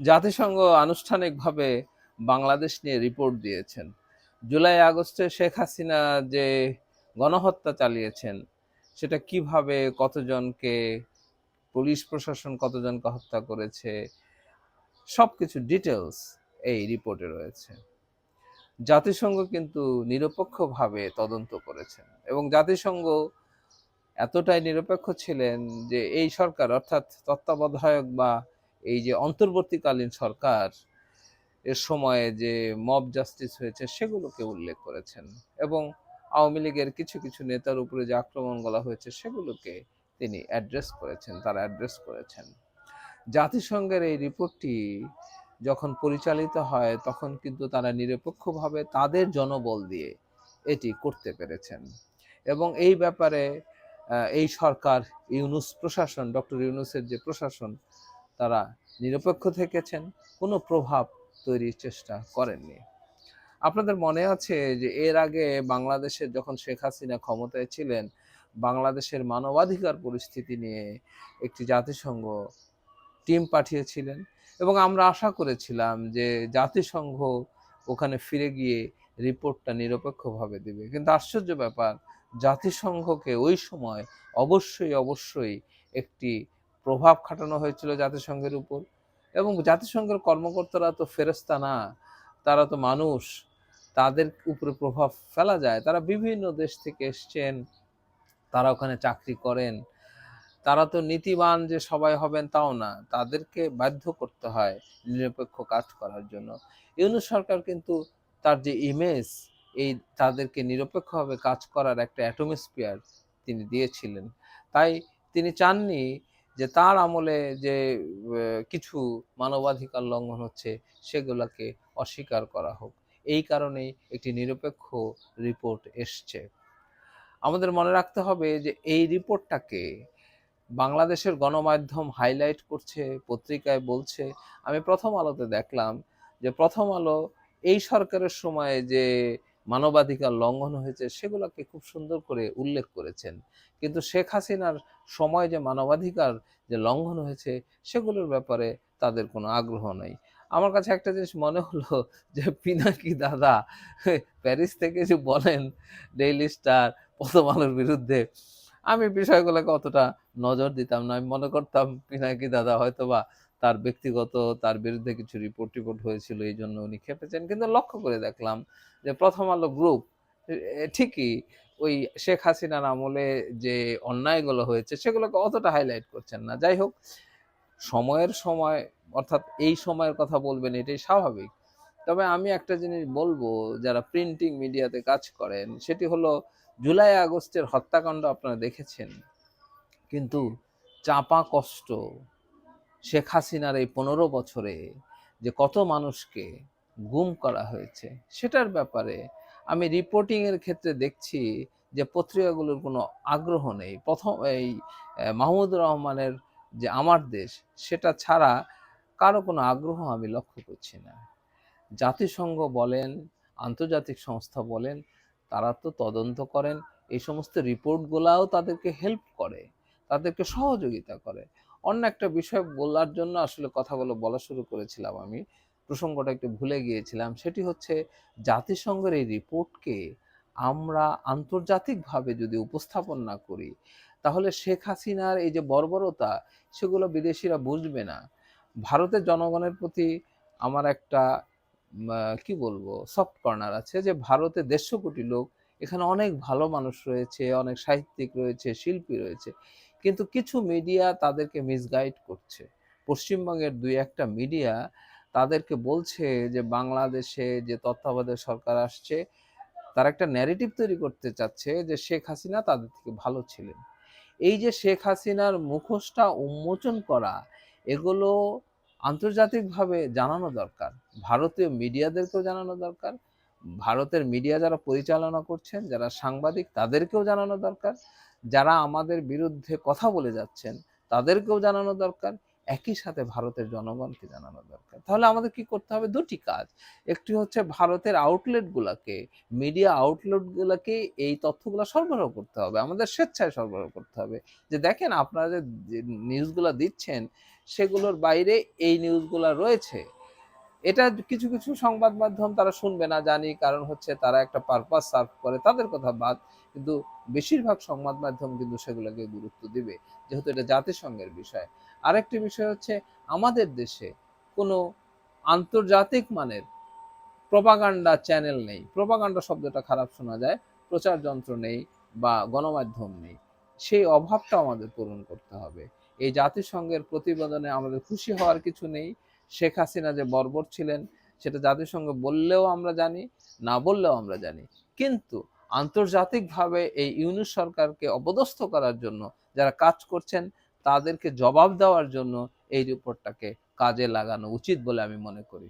জাতিসংঘ আনুষ্ঠানিকভাবে বাংলাদেশ নিয়ে রিপোর্ট দিয়েছেন। জুলাই আগস্টে শেখ হাসিনা যে গণহত্যা চালিয়েছেন, সেটা কীভাবে কতজনকে, পুলিশ প্রশাসন কতজনকে হত্যা করেছে সব কিছু ডিটেলস এই রিপোর্টে রয়েছে। জাতিসংঘ কিন্তু নিরপেক্ষভাবে তদন্ত করেছেন এবং জাতিসংঘ এতটাই নিরপেক্ষ ছিলেন যে এই সরকার, অর্থাৎ তত্ত্বাবধায়ক বা এই যে অন্তর্বর্তীকালীন সরকার এর সময়ে যে মব জাস্টিস হয়েছে সেগুলোকে উল্লেখ করেছেন এবং আওয়ামী লীগের কিছু কিছু নেতার উপরে যে আক্রমণ করা হয়েছে সেগুলোকে তিনি অ্যাড্রেস করেছেন, তারা অ্যাড্রেস করেছেন। জাতিসংঘের এই রিপোর্টটি যখন পরিচালিত হয় তখন কিন্তু তারা নিরপেক্ষভাবে তাদের জনবল দিয়ে এটি করতে পেরেছেন এবং এই ব্যাপারে এই সরকার ইউনুস প্রশাসন, ডক্টর ইউনুসের যে প্রশাসন তারা নিরপেক্ষ থেকেছেন, কোনো প্রভাব তৈরির চেষ্টা করেননি। আপনাদের মনে আছে যে এর আগে বাংলাদেশের যখন শেখ হাসিনা ক্ষমতায় ছিলেন, বাংলাদেশের মানবাধিকার পরিস্থিতি নিয়ে একটি জাতিসংঘ টিম পাঠিয়েছিলেন এবং আমরা আশা করেছিলাম যে জাতিসংঘ ওখানে ফিরে গিয়ে রিপোর্টটা নিরপেক্ষভাবে দেবে। কিন্তু আশ্চর্য ব্যাপার, জাতিসংঘকে ওই সময় অবশ্যই অবশ্যই একটি প্রভাব খাটানো হয়েছিল জাতিসংঘের উপর। এবং জাতিসংঘের কর্মকর্তারা তো ফেরেস্তা না, তারা তো মানুষ। তাদের উপরে প্রভাব ফেলা যায়। তারা বিভিন্ন দেশ থেকে এসছেন, তারা ওখানে চাকরি করেন। তারা তো নীতিবান যে সবাই হবেন তাও না, তাদেরকে বাধ্য করতে হয় নিরপেক্ষ কাজ করার জন্য। ইউনুস সরকার কিন্তু তার যে ইমেজ এই তাদেরকে নিরপেক্ষভাবে কাজ করার একটা অ্যাটমসফিয়ার তিনি দিয়েছিলেন। তাই তিনি চাননি যে তার আমলে যে কিছু মানবাধিকার লঙ্ঘন হচ্ছে, সেগুলোকে অস্বীকার করা হোক। এই কারণেই একটি নিরপেক্ষ রিপোর্ট এসছে। আমাদের মনে রাখতে হবে যে, এই রিপোর্টটাকে বাংলাদেশের গণমাধ্যম হাইলাইট করছে, পত্রিকায় বলছে। আমি প্রথম আলোতে দেখলাম যে, প্রথম আলো এই সরকারের সময়ে যে মানবাধিকার লঙ্ঘন হয়েছে, সেগুলোকে খুব সুন্দর করে উল্লেখ করেছেন। কিন্তু শেখ হাসিনার সময় যে মানবাধিকার যে লঙ্ঘন হয়েছে, সেগুলোর ব্যাপারে তাদের কোনো আগ্রহ নেই। আমার কাছে একটা জিনিস মনে হলো যে পিনাকি দাদা প্যারিস থেকে যে বলেন ডেইলি স্টার প্রথম আলোর বিরুদ্ধে, আমি বিষয়গুলোকে অতটা নজর দিতাম না। আমি মনে করতাম, পিনাকি দাদা হয়তো বা তার ব্যক্তিগত, তার বিরুদ্ধে কিছু রিপোর্ট টিপোর্ট হয়েছিল, এই জন্য উনি খেপেছেন। কিন্তু লক্ষ্য করে দেখলাম যে প্রথম আলো গ্রুপ ঠিকই ওই শেখ হাসিনার আমলে যে অন্যায়গুলো হয়েছে, সেগুলোকে অতটা হাইলাইট করছেন না। যাই হোক, সময়ের সময়, অর্থাৎ এই সময়ের কথা বলবেন, এটাই স্বাভাবিক। তবে আমি একটা জিনিস বলব, যারা প্রিন্টিং মিডিয়াতে কাজ করেন, সেটি হলো জুলাই, আগস্টের হত্যাকাণ্ড আপনারা দেখেছেন। কিন্তু চাপা কষ্ট শেখ হাসিনার এই পনেরো বছরে যে কত মানুষকে গুম করা হয়েছে সেটার ব্যাপারে আমি রিপোর্টিং এর ক্ষেত্রে দেখছি যে পত্রিকাগুলোর কোনো আগ্রহ নেই। প্রথম এই আহ, মাহমুদুর রহমানের যে আমার দেশ সেটা ছাড়া কারও কোনো আগ্রহ আমি লক্ষ্য করছি না। জাতিসংঘ বলেন আন্তর্জাতিক সংস্থা বলেন তারা তো তদন্ত করেন এই সমস্ত রিপোর্টগুলাও তাদেরকে হেল্প করে তাদেরকে সহযোগিতা করে। অন্য একটা বিষয় বলার জন্য আসলে কথাগুলো বলা শুরু করেছিলাম আমি। প্রসঙ্গটা একটু ভুলে গিয়েছিলাম। সেটি হচ্ছে জাতিসংঘের এই রিপোর্টকে আমরা আন্তর্জাতিকভাবে যদি উপস্থাপন না করি, তাহলে শেখ হাসিনার এই যে বর্বরতা, সেগুলো বিদেশিরা বুঝবে না। ভারতের জনগণের প্রতি আমার একটা কি বলব সফট কর্নার আছে যে ভারতে দেড়শো কোটি লোক, এখানে অনেক ভালো মানুষ রয়েছে, অনেক সাহিত্যিক রয়েছে, শিল্পী রয়েছে। কিন্তু কিছু মিডিয়া তাদেরকে মিসগাইড করছে। পশ্চিমবঙ্গের দুই একটা মিডিয়া তাদেরকে বলছে যে, বাংলাদেশে যে তত্ত্বাবধায়ক সরকার আসছে, তার একটা ন্যারেটিভ তৈরি করতে চাচ্ছে যে, শেখ হাসিনা তাদের থেকে ভালো ছিলেন। এই যে শেখ হাসিনার মুখোশটা উন্মোচন করা, এগুলো আন্তর্জাতিকভাবে জানানো দরকার। ভারতীয় মিডিয়াদেরকেও জানানো দরকার। ভারতের মিডিয়া যারা পরিচালনা করছেন, যারা সাংবাদিক, তাদেরকেও জানানো দরকার। যারা আমাদের বিরুদ্ধে কথা বলে যাচ্ছেন, তাদেরকেও জানানো দরকার, একই সাথে ভারতের জনগণকে জানানো দরকার। তাহলে আমাদের কি করতে হবে? দুটি কাজ। একটি হচ্ছে ভারতের আউটলেটগুলোকে মিডিয়া আউটলেটগুলোকে এই তথ্যগুলো সরবরাহ করতে হবে। আমাদের স্বেচ্ছায় সরবরাহ করতে হবে। যে দেখেন আপনারা যে নিউজগুলো দিচ্ছেন, সেগুলোর বাইরে এই নিউজগুলো রয়েছে। এটা কিছু কিছু সংবাদ মাধ্যম তারা শুনবে না, জানি কারণ হচ্ছে তারা একটা পারপাস সার্ভ করে তাদের কথা বাদ, কিন্তু বেশিরভাগ সংবাদ মাধ্যম কিন্তু সেগুলোকে গুরুত্ব দিবে, যেহেতু এটা জাতিসংঘের বিষয়। আরেকটি বিষয় হচ্ছে আমাদের দেশে কোনো আন্তর্জাতিক মানের প্রপাগান্ডা চ্যানেল নেই। প্রপাগান্ডা শব্দটা খারাপ শোনা যায়, প্রচার যন্ত্র নেই বা গণমাধ্যম নেই। সেই অভাবটা আমাদের পূরণ করতে হবে। এই জাতিসংঘের প্রতিবেদনে আমাদের খুশি হওয়ার কিছু নেই। শেখ হাসিনা যে বর্বর ছিলেন, সেটা জাতিসংঘ বললেও আমরা জানি, না বললেও আমরা জানি। কিন্তু আন্তর্জাতিকভাবে এই ইউনুস সরকারকে অপদস্থ করার জন্য যারা কাজ করছেন, তাদেরকে জবাব দেওয়ার জন্য এই রিপোর্টটাকে কাজে লাগানো উচিত বলে আমি মনে করি।